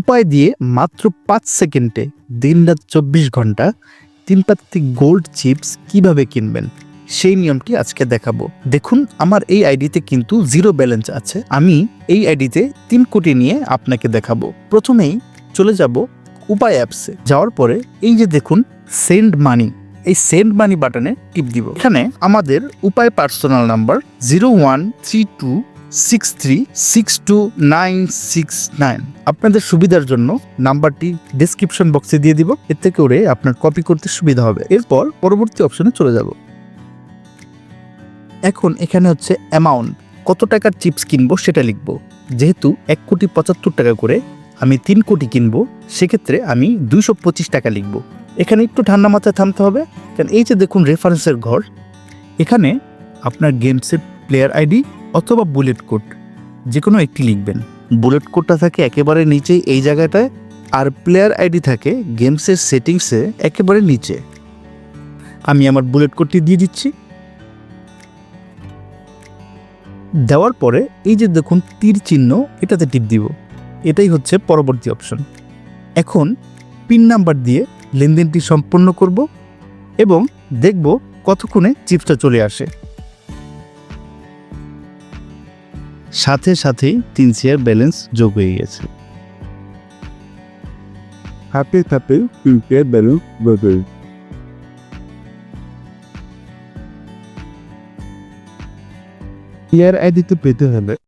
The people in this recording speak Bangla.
উপায় দিয়ে মাত্র পাঁচ সেকেন্ডে দিন রাত চব্বিশ ঘণ্টা তিন প্রান্তিক গোল্ড চিপস কীভাবে কিনবেন, সেই নিয়মটি আজকে দেখাবো। দেখুন, আমার এই আইডিতে কিন্তু জিরো ব্যালেন্স আছে। আমি এই আইডিতে তিন কোটি নিয়ে আপনাকে দেখাবো। প্রথমেই চলে যাব উপায় অ্যাপসে যাওয়ার পরে এই যে দেখুন সেন্ড মানি এই সেন্ড মানি বাটনে টিপ দিব। এখানে আমাদের উপায় personal number zero one three two six three six two nine six nine আপনাদের সুবিধার জন্য নাম্বারটি ডিসক্রিপশন বক্সে দিয়ে দিব এতে করে আপনার কপি করতে সুবিধা হবে। এরপর পরবর্তী অপশনে চলে যাব। এখন এখানে হচ্ছে অ্যামাউন্ট কত টাকার চিপস কিনবো সেটা লিখব। যেহেতু এক কোটি পঁচাত্তর টাকা করে আমি তিন কোটি কিনবো, সেক্ষেত্রে আমি দুইশো পঁচিশ টাকা লিখব। এখানে একটু ঠান্ডা মাথায় থামতে হবে, কারণ এই যে দেখুন রেফারেন্সের ঘর, এখানে আপনার গেমসের প্লেয়ার আইডি অথবা বুলেট কোড যে কোনো একটি লিখবেন। বুলেট কোডটা থাকে একেবারে নিচে এই জায়গাটায়। আর প্লেয়ার আইডি থাকে গেমসের সেটিংসে একেবারে নিচে। আমি আমার বুলেট কোডটি দিয়ে দিচ্ছি। দেওয়ার পরে এই যে দেখুন তীর চিহ্ন, এটাতে টিপ দিব। এটাই হচ্ছে পরবর্তী অপশন এখন পিন নাম্বার দিয়ে লেনদেনটি সম্পন্ন করব এবং দেখব কতক্ষণে চিপসটা চলে আসে। সাথে সাথেই তিন শেয়ার ব্যালেন্স যোগ হয়ে গেছে। happy happy ব্যালেন্স যোগ bubble ইয়ার আইডিতে পেতে হলে